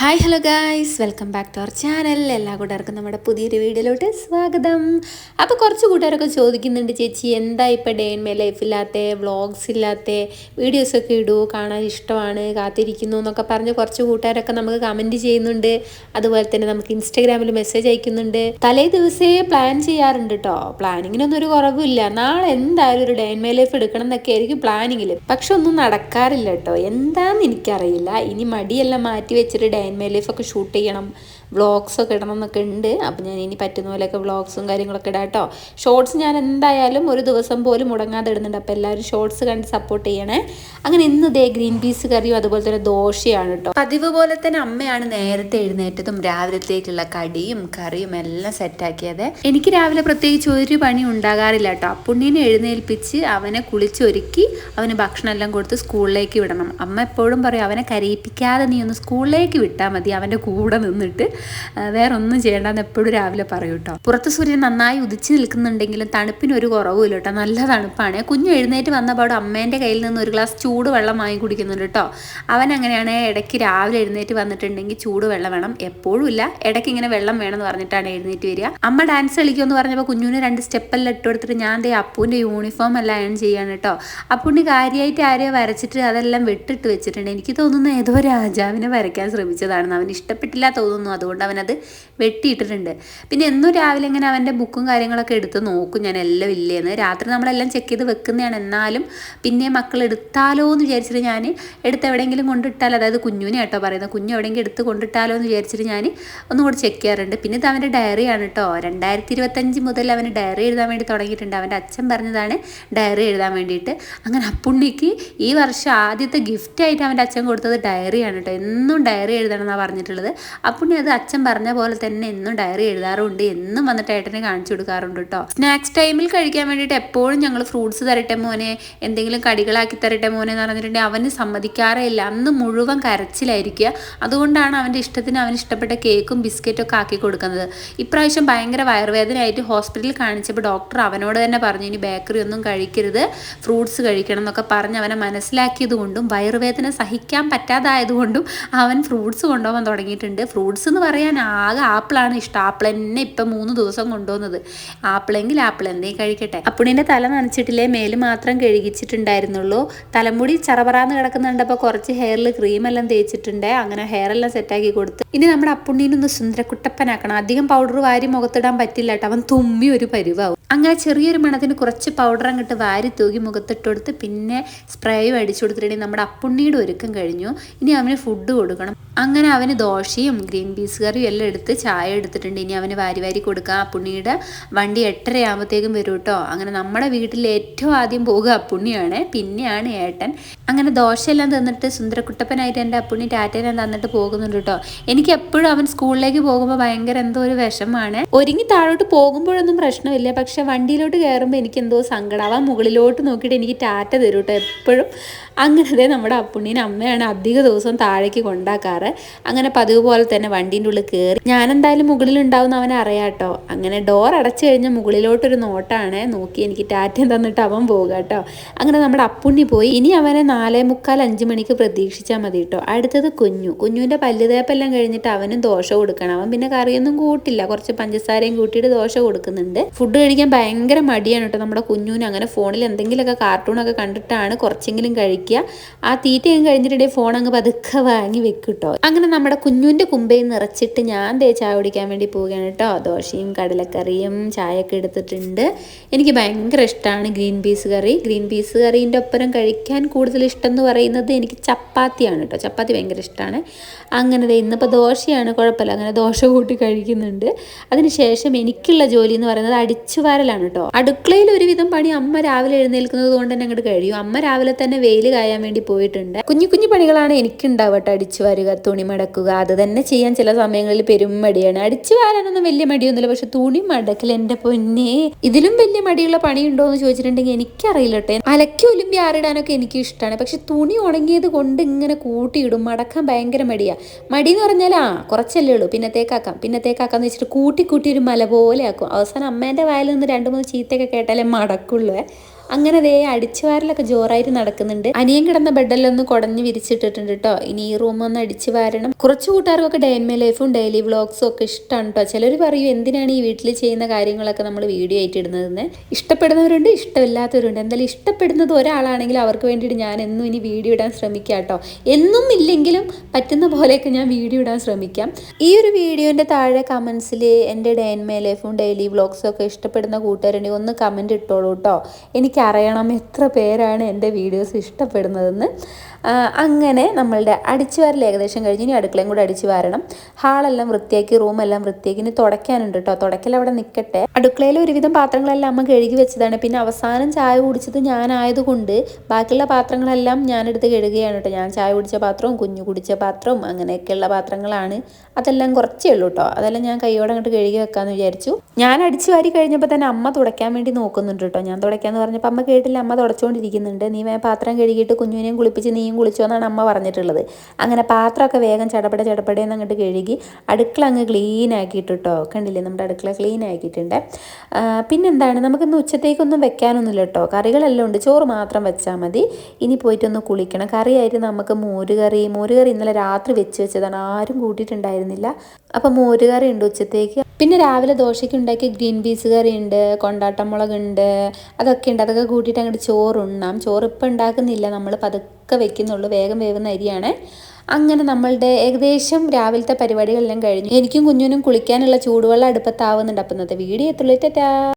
Hi hello guys welcome back to our channel എല്ലാ കൂട്ടുകാർക്കും നമ്മുടെ പുതിയൊരു വീഡിയോയിലോട്ട് സ്വാഗതം. അപ്പോൾ കുറച്ച് കൂട്ടുകാരൊക്കെ ചോദിക്കുന്നുണ്ട് ചേച്ചി എന്താ ഇപ്പോൾ ഡേ ഇൻ മൈ ലൈഫില്ലാത്ത വ്ളോഗ്സ് ഇല്ലാത്ത വീഡിയോസൊക്കെ ഇടൂ കാണാൻ ഇഷ്ടമാണ് കാത്തിരിക്കുന്നു എന്നൊക്കെ പറഞ്ഞ് കുറച്ച് കൂട്ടുകാരൊക്കെ നമുക്ക് കമന്റ് ചെയ്യുന്നുണ്ട്. അതുപോലെ തന്നെ നമുക്ക് ഇൻസ്റ്റാഗ്രാമിൽ മെസ്സേജ് അയക്കുന്നുണ്ട്. തലേ ദിവസേ പ്ലാൻ ചെയ്യാറുണ്ട് കേട്ടോ പ്ലാനിങ്ങിനൊന്നും ഒരു കുറവില്ല നാളെ എന്തായാലും ഒരു ഡേ ഇൻ മൈ ലൈഫ് എടുക്കണം എന്നൊക്കെ ആയിരിക്കും പ്ലാനിങ്ങിൽ പക്ഷെ ഒന്നും നടക്കാറില്ല കേട്ടോ എന്താണെന്ന് എനിക്കറിയില്ല. ഇനി മടിയെല്ലാം മാറ്റി വെച്ചിട്ട് ഡേ ഇൻ മൈ ഷൂട്ട് ചെയ്യണം. വ്ളോഗ്സൊക്കെ ഒക്കെ എന്നൊക്കെ ഉണ്ട്. അപ്പോൾ ഞാൻ ഇനി പറ്റുന്ന പോലെയൊക്കെ വ്ളോഗ്സും കാര്യങ്ങളൊക്കെ ഇടാം കേട്ടോ. ഷോർട്സ് ഞാൻ എന്തായാലും ഒരു ദിവസം പോലും മുടങ്ങാതെ ഇടുന്നുണ്ട്. അപ്പോൾ എല്ലാവരും ഷോർട്സ് കണ്ട് സപ്പോർട്ട് ചെയ്യണേ. അങ്ങനെ ഇന്ന് ദേ ഗ്രീൻ പീസ് കറിയും അതുപോലെ തന്നെ ദോശയാണ് കേട്ടോ. പതിവ് പോലെ തന്നെ അമ്മയാണ് നേരത്തെ എഴുന്നേറ്റതും രാവിലത്തേക്കുള്ള കടിയും കറിയും എല്ലാം സെറ്റാക്കിയത് എനിക്ക് രാവിലെ പ്രത്യേകിച്ച് ഒരു പണി ഉണ്ടാകാറില്ല കേട്ടോ. അപ്പുണ്ണീനെ എഴുന്നേൽപ്പിച്ച് അവനെ കുളിച്ചൊരുക്കി അവന് ഭക്ഷണം എല്ലാം കൊടുത്ത് സ്കൂളിലേക്ക് വിടണം. അമ്മ എപ്പോഴും പറയും അവനെ കരയിപ്പിക്കാതെ നീ ഒന്ന് സ്കൂളിലേക്ക് വിട്ടാൽ മതി. അവന്റെ കൂടെ നിന്നിട്ട് വേറെ ഒന്നും ചെയ്യേണ്ടെന്ന് എപ്പോഴും രാവിലെ പറയും കേട്ടോ. പുറത്ത് സൂര്യൻ നന്നായി ഉദിച്ച് നിൽക്കുന്നുണ്ടെങ്കിലും തണുപ്പിന് ഒരു കുറവുമില്ല കേട്ടോ. നല്ല തണുപ്പാണ്. കുഞ്ഞു എഴുന്നേറ്റ് വന്നപാട് അമ്മേന്റെ കയ്യിൽ നിന്ന് ഒരു ഗ്ലാസ് ചൂട് വെള്ളം വാങ്ങി കുടിക്കുന്നുണ്ട് കേട്ടോ. അവൻ അങ്ങനെയാണ് ഇടയ്ക്ക് രാവിലെ എഴുന്നേറ്റ് വന്നിട്ടുണ്ടെങ്കിൽ ചൂട് വെള്ളം വേണം. എപ്പോഴും ഇല്ല. ഇടയ്ക്ക് ഇങ്ങനെ വെള്ളം വേണമെന്ന് പറഞ്ഞിട്ടാണ് എഴുന്നേറ്റ് വരിക. അമ്മ ഡാൻസ് കളിക്കുമെന്ന് പറഞ്ഞപ്പോൾ കുഞ്ഞുവിന് രണ്ട് സ്റ്റെപ്പെല്ലാം ഇട്ട് കൊടുത്തിട്ട് ഞാൻ ദേ അപ്പൂന്റെ യൂണിഫോം എല്ലാം അയൺ ചെയ്യാണ് കേട്ടോ. അപ്പുണ്ണി കാര്യമായിട്ട് ആരെയോ വരച്ചിട്ട് അതെല്ലാം വെട്ടിട്ട് വെച്ചിട്ടുണ്ട്. എനിക്ക് തോന്നുന്നു ഏതോ രാജാവിനെ വരയ്ക്കാൻ ശ്രമിച്ചതാണെന്ന്. അവന് ഇഷ്ടപ്പെട്ടില്ല തോന്നുന്നു. അതുകൊണ്ട് അവനത് വെട്ടിയിട്ടിട്ടുണ്ട്. പിന്നെ എന്നും രാവിലെ ഇങ്ങനെ അവന്റെ ബുക്കും കാര്യങ്ങളൊക്കെ എടുത്ത് നോക്കും ഞാൻ എല്ലാം ഇല്ലേന്ന്. രാത്രി നമ്മളെല്ലാം ചെക്ക് ചെയ്ത് വെക്കുന്നതാണ്. എന്നാലും പിന്നെ മക്കൾ എടുത്താലോ എന്ന് വിചാരിച്ചിട്ട് ഞാൻ എടുത്ത് എവിടെയെങ്കിലും കൊണ്ടിട്ടാൽ അതായത് കുഞ്ഞുവിനെ കേട്ടോ പറയുന്നത് കുഞ്ഞു എവിടെയെങ്കിലും എടുത്ത് കൊണ്ടിട്ടാലോ എന്ന് വിചാരിച്ചിട്ട് ഞാൻ ഒന്നും കൂടി ചെക്ക് ചെയ്യാറുണ്ട്. പിന്നെ ഇത് അവന്റെ ഡയറിയാണ് കേട്ടോ. രണ്ടായിരത്തി ഇരുപത്തഞ്ച് മുതൽ അവന് ഡയറി എഴുതാൻ വേണ്ടി തുടങ്ങിയിട്ടുണ്ട്. അവന്റെ അച്ഛൻ പറഞ്ഞതാണ് ഡയറി എഴുതാൻ വേണ്ടിയിട്ട്. അങ്ങനെ അപ്പുണ്ണിക്ക് ഈ വർഷം ആദ്യത്തെ ഗിഫ്റ്റായിട്ട് അവന്റെ അച്ഛൻ കൊടുത്തത് ഡയറിയാണ് കേട്ടോ. എന്നും ഡയറി എഴുതണം എന്നാണ് പറഞ്ഞിട്ടുള്ളത്. അപ്പുണ്ണി അത് അച്ഛൻ പറഞ്ഞ പോലെ തന്നെ എന്നും ഡയറി എഴുതാറുണ്ട്. എന്നും വന്നിട്ട് ഏട്ടനെ കാണിച്ചു കൊടുക്കാറുണ്ട് കേട്ടോ സ്നാക്സ് ടൈമിൽ കഴിക്കാൻ വേണ്ടിയിട്ട് എപ്പോഴും ഞങ്ങൾ ഫ്രൂട്ട്സ് തരട്ടെ മോനെ എന്തെങ്കിലും കടികളാക്കി തരട്ടെ മോനെ എന്ന് പറഞ്ഞിട്ടുണ്ടെങ്കിൽ അവന് സമ്മതിക്കാറേ ഇല്ല. അന്ന് മുഴുവൻ കരച്ചിലായിരിക്കുക. അതുകൊണ്ടാണ് അവന്റെ ഇഷ്ടത്തിന് അവന് ഇഷ്ടപ്പെട്ട കേക്കും ബിസ്ക്കറ്റും ഒക്കെ ആക്കി കൊടുക്കുന്നത്. ഇപ്രാവശ്യം ഭയങ്കര വയറുവേദനയായിട്ട് ഹോസ്പിറ്റലിൽ കാണിച്ചപ്പോൾ ഡോക്ടർ അവനോട് തന്നെ പറഞ്ഞു ഇനി ബേക്കറി ഒന്നും കഴിക്കരുത്. ഫ്രൂട്ട്സ് കഴിക്കണം എന്നൊക്കെ പറഞ്ഞ് അവനെ മനസ്സിലാക്കിയത് കൊണ്ടും വയറുവേദന സഹിക്കാൻ പറ്റാതായതുകൊണ്ടും അവൻ ഫ്രൂട്ട്സ് കൊണ്ടുപോകാൻ തുടങ്ങിയിട്ടുണ്ട്. ഫ്രൂട്ട്സ് എന്ന് പറയാൻ ആകെ ആപ്പിളാണ് ഇഷ്ടം. ആപ്പിൾ തന്നെ ഇപ്പം മൂന്ന് ദിവസം കൊണ്ടുവന്നത്. ആപ്പിളെങ്കിൽ ആപ്പിൾ എന്തേ കഴിക്കട്ടെ. അപ്പുണ്ണിന്റെ തല നനച്ചിട്ടില്ലേ? മേൽ മാത്രം കഴുകിച്ചിട്ടുണ്ടായിരുന്നുള്ളൂ. തലമുടി ചറപറാന്ന് കിടക്കുന്നുണ്ടപ്പോൾ കുറച്ച് ഹെയറിൽ ക്രീമെല്ലാം തേച്ചിട്ടുണ്ട്. അങ്ങനെ ഹെയറെല്ലാം സെറ്റാക്കി കൊടുത്ത്. ഇനി നമ്മുടെ അപ്പുണ്ണീനൊന്ന് സുന്ദരക്കുട്ടപ്പനാക്കണം. അധികം പൗഡർ വാരി മുഖത്തിടാൻ പറ്റില്ല കേട്ടോ. അവൻ തുമ്മി ഒരു പരിവാവും. അങ്ങനെ ചെറിയൊരു മണത്തിന് കുറച്ച് പൗഡർ അങ്ങോട്ട് വാരി തൂകി മുഖത്തിട്ട് കൊടുത്ത് പിന്നെ സ്പ്രേയും അടിച്ചു കൊടുത്തിട്ടുണ്ടെങ്കിൽ നമ്മുടെ അപ്പുണ്ണിയുടെ ഒരുക്കം കഴിഞ്ഞു. ഇനി അവന് ഫുഡ് കൊടുക്കണം. അങ്ങനെ അവന് ദോശയും ഗ്രീൻ പീസ് കറിയും എല്ലാം എടുത്ത് ചായ എടുത്തിട്ടുണ്ട്. ഇനി അവന് വാരി വാരി കൊടുക്കാം. അപ്പുണ്ണിയുടെ വണ്ടി എട്ടര ആകുമ്പോഴത്തേക്കും വരും കേട്ടോ. അങ്ങനെ നമ്മുടെ വീട്ടിൽ ഏറ്റവും ആദ്യം പോകുക അപ്പുണ്ണിയാണ്. പിന്നെയാണ് ഏട്ടൻ. അങ്ങനെ ദോശയെല്ലാം തന്നിട്ട് സുന്ദരക്കുട്ടപ്പനായിട്ട് എന്റെ അപ്പുണ്ണി ടാറ്റേനെ തന്നിട്ട് പോകുന്നുണ്ട് കേട്ടോ. എനിക്ക് എപ്പോഴും അവൻ സ്കൂളിലേക്ക് പോകുമ്പോൾ ഭയങ്കര എന്തോ ഒരു വിഷമാണ്. ഒരുങ്ങി താഴോട്ട് പോകുമ്പോഴൊന്നും പ്രശ്നമില്ല. പക്ഷെ വണ്ടിയിലോട്ട് കയറുമ്പോൾ എനിക്ക് എന്തോ സങ്കടം അവൻ മുകളിലോട്ട് നോക്കിയിട്ട് എനിക്ക് ടാറ്റ തരും കേട്ടോ എപ്പോഴും. അങ്ങനത്തെ നമ്മുടെ അപ്പുണ്ണീനെ അമ്മയാണ് അധിക ദിവസവും താഴേക്ക് കൊണ്ടാക്കാറ്. അങ്ങനെ പതിവ് പോലെ തന്നെ വണ്ടീന്റെ ഉള്ളിൽ കയറി ഞാനെന്തായാലും മുകളിലുണ്ടാവുന്ന അവനെ അറിയാട്ടോ അങ്ങനെ ഡോർ അടച്ചു കഴിഞ്ഞാൽ മുകളിലോട്ടൊരു നോട്ടാണ് നോക്കി എനിക്ക് ടാറ്റം തന്നിട്ട് അവൻ പോകുക കേട്ടോ. അങ്ങനെ നമ്മുടെ അപ്പുണ്ണി പോയി. ഇനി അവനെ നാലേ മുക്കാൽ അഞ്ച് മണിക്ക് പ്രതീക്ഷിച്ചാൽ മതി കേട്ടോ. അടുത്തത് കുഞ്ഞു. കുഞ്ഞുവിന്റെ പല്ലുതേപ്പെല്ലാം കഴിഞ്ഞിട്ട് അവനും ദോശ കൊടുക്കണം. അവൻ പിന്നെ കറിയൊന്നും കൂട്ടില്ല. കുറച്ച് പഞ്ചസാരയും കൂട്ടിയിട്ട് ദോശ കൊടുക്കുന്നുണ്ട്. ഫുഡ് കഴിക്കാൻ ഭയങ്കര മടിയാണ് കേട്ടോ. നമ്മുടെ കുഞ്ഞുവിന് അങ്ങനെ ഫോണിൽ എന്തെങ്കിലുമൊക്കെ കാർട്ടൂണൊക്കെ കണ്ടിട്ടാണ് കുറച്ചെങ്കിലും കഴിക്കുക. ആ തീറ്റയും കഴിഞ്ഞിട്ടുണ്ടെങ്കിൽ ഫോൺ അങ്ങ് പതുക്കെ വാങ്ങി വെക്കും കേട്ടോ അങ്ങനെ നമ്മുടെ കുഞ്ഞുവിന്റെ കുമ്പയിൽ നിറച്ചിട്ട് ഞാൻ ദേ ചായ കുടിക്കാൻ വേണ്ടി പോവുകയാണ് കേട്ടോ. ദോശയും കടലക്കറിയും ചായയൊക്കെ എടുത്തിട്ടുണ്ട്. എനിക്ക് ഭയങ്കര ഇഷ്ടമാണ് ഗ്രീൻ പീസ് കറി. ഗ്രീൻ പീസ് കറീന്റെ ഒപ്പരം കഴിക്കാൻ കൂടുതൽ ഇഷ്ടം എന്ന് പറയുന്നത് എനിക്ക് ചപ്പാത്തിയാണ് കേട്ടോ. ചപ്പാത്തി ഭയങ്കര ഇഷ്ടമാണ് അങ്ങനെ ദേ ഇന്നിപ്പോൾ ദോശയാണ് കുഴപ്പമില്ല. അങ്ങനെ ദോശ കൂട്ടി കഴിക്കുന്നുണ്ട്. അതിനുശേഷം എനിക്കുള്ള ജോലി എന്ന് പറയുന്നത് അടിച്ചു വാരലാണ് കേട്ടോ. അടുക്കളയിൽ ഒരുവിധം പണി അമ്മ രാവിലെ എഴുന്നേൽക്കുന്നത് കൊണ്ട് തന്നെ അങ്ങോട്ട് കഴിയും. അമ്മ രാവിലെ തന്നെ വെയിൽ കായാൻ വേണ്ടി പോയിട്ടുണ്ട്. കുഞ്ഞു കുഞ്ഞു പണികളാണ് എനിക്കുണ്ടാവട്ടെ അടിച്ചു വാരുക തുണി മടക്കുക അത് തന്നെ ചെയ്യാൻ ചില സമയങ്ങളിൽ പെരും മടിയാണ്. അടിച്ചു വാരാനൊന്നും വലിയ മടിയൊന്നുമില്ല. പക്ഷെ തുണി മടക്കൽ എന്റെ പൊന്നെ. ഇതിലും വലിയ മടിയുള്ള പണി ഉണ്ടോ എന്ന് ചോദിച്ചിട്ടുണ്ടെങ്കിൽ എനിക്കറിയില്ല കേട്ടോ. അലക്കി ഒലുമ്പി ആറിടാനൊക്കെ എനിക്ക് ഇഷ്ടമാണ് പക്ഷെ തുണി ഉണങ്ങിയത് കൊണ്ട് ഇങ്ങനെ കൂട്ടിയിടും. മടക്കാൻ ഭയങ്കര മടിയാ. മടി എന്ന് പറഞ്ഞാൽ ആ കുറച്ചല്ലേ ഉള്ളൂ. പിന്നത്തേക്കാക്കാം. പിന്നത്തേക്കാക്കാന്ന് വെച്ചിട്ട് കൂട്ടി കൂട്ടി ഒരു മല പോലെ ആക്കും. അവസാനം അമ്മേന്റെ വായിൽ നിന്ന് രണ്ട് മൂന്ന് ചീത്തയൊക്കെ കേട്ടാലേ മടക്കുള്ളൂ അങ്ങനെ ദേ അടിച്ചുവാരലൊക്കെ ജോറായിട്ട് നടക്കുന്നുണ്ട്. അനിയൻ കിടന്ന ബെഡെല്ലാം ഒന്ന് കുടഞ്ഞ് വിരിച്ചിട്ടിട്ടുണ്ട് കേട്ടോ ഇനി ഈ റൂം ഒന്ന് അടിച്ചു വാരണം. കുറച്ച് കൂട്ടുകാർക്കൊക്കെ ഡേ മേ ലൈഫും ഡെയിലി വ്ളോഗ്സും ഒക്കെ ഇഷ്ടമാണ് കേട്ടോ ചിലർ പറയും എന്തിനാണ് ഈ വീട്ടിൽ ചെയ്യുന്ന കാര്യങ്ങളൊക്കെ നമ്മൾ വീഡിയോ ആയിട്ട് ഇടുന്നതെന്ന്. ഇഷ്ടപ്പെടുന്നവരുണ്ട് ഇഷ്ടമില്ലാത്തവരുണ്ട്. എന്തായാലും ഇഷ്ടപ്പെടുന്നത് ഒരാളാണെങ്കിൽ അവർക്ക് വേണ്ടിയിട്ട് ഞാൻ എന്നും ഇനി വീഡിയോ ഇടാൻ ശ്രമിക്കാം കേട്ടോ എന്നും ഇല്ലെങ്കിലും പറ്റുന്ന പോലെയൊക്കെ ഞാൻ വീഡിയോ ഇടാൻ ശ്രമിക്കാം. ഈ ഒരു വീഡിയോന്റെ താഴെ കമൻസിൽ എന്റെ ഡേ മേ ലൈഫും ഡെയിലി വ്ളോഗ്സും ഒക്കെ ഇഷ്ടപ്പെടുന്ന കൂട്ടുകാരുണ്ടെങ്കിൽ ഒന്ന് കമന്റ് ഇട്ടോളൂ കേട്ടോ എനിക്കറിയണം എത്ര പേരാണ് എന്റെ വീഡിയോസ് ഇഷ്ടപ്പെടുന്നതെന്ന്. അങ്ങനെ നമ്മളുടെ അടിച്ചു വാരൽ ഏകദേശം കഴിഞ്ഞ് ഇനി അടുക്കളയും കൂടെ അടിച്ചു വാരണം. ഹാളെല്ലാം വൃത്തിയാക്കി റൂമെല്ലാം വൃത്തിയാക്കി ഇനി തുടയ്ക്കാനുണ്ട് കേട്ടോ തുടക്കൽ അവിടെ നിൽക്കട്ടെ അടുക്കളയിൽ ഒരുവിധം പാത്രങ്ങളെല്ലാം അമ്മ കഴുകി വെച്ചതാണ്. പിന്നെ അവസാനം ചായ കുടിച്ചത് ഞാനായതുകൊണ്ട് ബാക്കിയുള്ള പാത്രങ്ങളെല്ലാം ഞാനെടുത്ത് കഴുകുകയാണ് കേട്ടോ ഞാൻ ചായ കുടിച്ച പാത്രവും കുഞ്ഞു കുടിച്ച പാത്രവും അങ്ങനെയൊക്കെയുള്ള പാത്രങ്ങളാണ്. അതെല്ലാം കുറച്ചേ ഉള്ളൂ കേട്ടോ അതെല്ലാം ഞാൻ കൈയോടെ അങ്ങോട്ട് കഴുകി വെക്കാമെന്ന് വിചാരിച്ചു. ഞാൻ അടിച്ചു വാരി കഴിഞ്ഞപ്പോൾ തന്നെ അമ്മ തുടയ്ക്കാൻ വേണ്ടി നോക്കുന്നുണ്ട് കേട്ടോ ഞാൻ തുടയ്ക്കാന്ന് പറഞ്ഞപ്പോൾ അമ്മ കേട്ടില്ല അമ്മ തുടച്ചുകൊണ്ടിരിക്കുന്നുണ്ട്. നീ പാത്രം കഴുകിയിട്ട് കുഞ്ഞുവിനെയും കുളിപ്പിച്ച് നീയും കുളിച്ചോ എന്നാണ് അമ്മ പറഞ്ഞിട്ടുള്ളത്. അങ്ങനെ പാത്രമൊക്കെ വേഗം ചടപട ചടപടയെന്ന് അങ്ങോട്ട് കഴുകി അടുക്കള അങ്ങ് ക്ലീൻ ആക്കിയിട്ട് കേട്ടോ കണ്ടില്ലേ? നമ്മുടെ അടുക്കള ക്ലീൻ ആക്കിയിട്ടുണ്ട്. പിന്നെന്താണ്? നമുക്കിന്ന് ഉച്ചത്തേക്കൊന്നും വെക്കാനൊന്നുമില്ല കേട്ടോ. കറികളെല്ലാം ഉണ്ട്. ചോറ് മാത്രം വെച്ചാൽ മതി. ഇനി പോയിട്ടൊന്ന് കുളിക്കണം. കറിയായിട്ട് നമുക്ക് മോരുകറി മോരുകറി ഇന്നലെ രാത്രി വെച്ച് വെച്ചതാണ്. ആരും കൂട്ടിയിട്ടുണ്ടായിരുന്നില്ല. അപ്പം മോരുകറി ഉണ്ട് ഉച്ചത്തേക്ക്. പിന്നെ രാവിലെ ദോശയ്ക്ക് ഉണ്ടാക്കിയ ഗ്രീൻ പീസ് കറി ഉണ്ട്. കൊണ്ടാട്ടമുളക് ഉണ്ട് അതൊക്കെ ഉണ്ട്. അതൊക്കെ കൂട്ടിയിട്ട് അങ്ങോട്ട് ചോറുണ്ണാം ചോറ് ഇപ്പം ഉണ്ടാക്കുന്നില്ല. നമ്മൾ പതുക്കെ വെക്കുന്നുള്ളൂ. വേഗം വേഗം അരിയാണ്. അങ്ങനെ നമ്മളുടെ ഏകദേശം രാവിലത്തെ പരിപാടികളെല്ലാം കഴിഞ്ഞു. എനിക്കും കുഞ്ഞിനും കുളിക്കാനുള്ള ചൂടുവെള്ളം അടുപ്പത്താവുന്നുണ്ട്. അപ്പം ഇന്നത്തെ വീഡിയോ ടാറ്റാ.